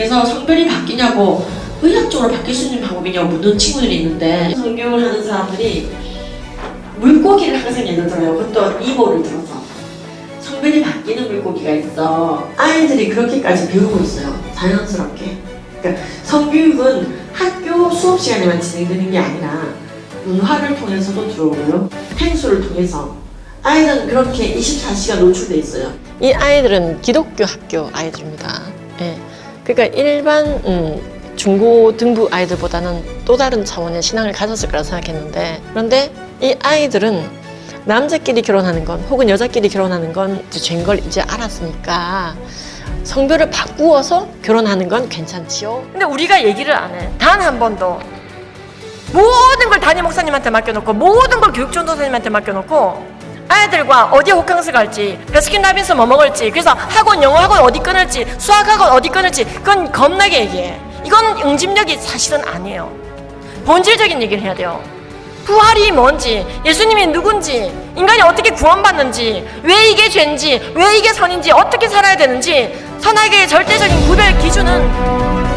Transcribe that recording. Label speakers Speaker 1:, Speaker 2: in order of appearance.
Speaker 1: 그래서 성별이 바뀌냐고 의학적으로 바뀔 수 있는 방법이냐고 묻는 친구들이 있는데 성교육을 하는 사람들이 물고기를 항상 예를 들어요. 그것도 이보를 들어서 성별이 바뀌는 물고기가 있어. 아이들이 그렇게까지 배우고 있어요. 자연스럽게. 그러니까 성교육은 학교 수업 시간에만 진행되는 게 아니라 문화를 통해서도 들어오고요. 행수를 통해서 아이들은 그렇게 24시간 노출돼 있어요.
Speaker 2: 이 아이들은 기독교 학교 아이들입니다. 예. 그러니까 일반 음, 중고 등부 아이들보다는 또 다른 차원의 신앙을 가졌을 거라 생각했는데 그런데 이 아이들은 남자끼리 결혼하는 건 혹은 여자끼리 결혼하는 건 죄인 걸 이제 알았으니까 성별을 바꾸어서 결혼하는 건 괜찮지요. 근데 우리가 얘기를 안 해. 단 한 번도 모든 걸 담임 목사님한테 맡겨놓고 모든 걸 교육 전 도사님한테 맡겨놓고 아이들과 어디 호캉스 갈지 베스킨 라빈스 뭐 먹을지 그래서 학원 영어 학원 어디 끊을지 수학 학원 어디 끊을지 그건 겁나게 얘기해. 이건 응집력이 사실은 아니에요. 본질적인 얘기를 해야 돼요. 부활이 뭔지 예수님이 누군지 인간이 어떻게 구원받는지 왜 이게 죄인지 왜 이게 선인지 어떻게 살아야 되는지 선악의 절대적인 구별 기준은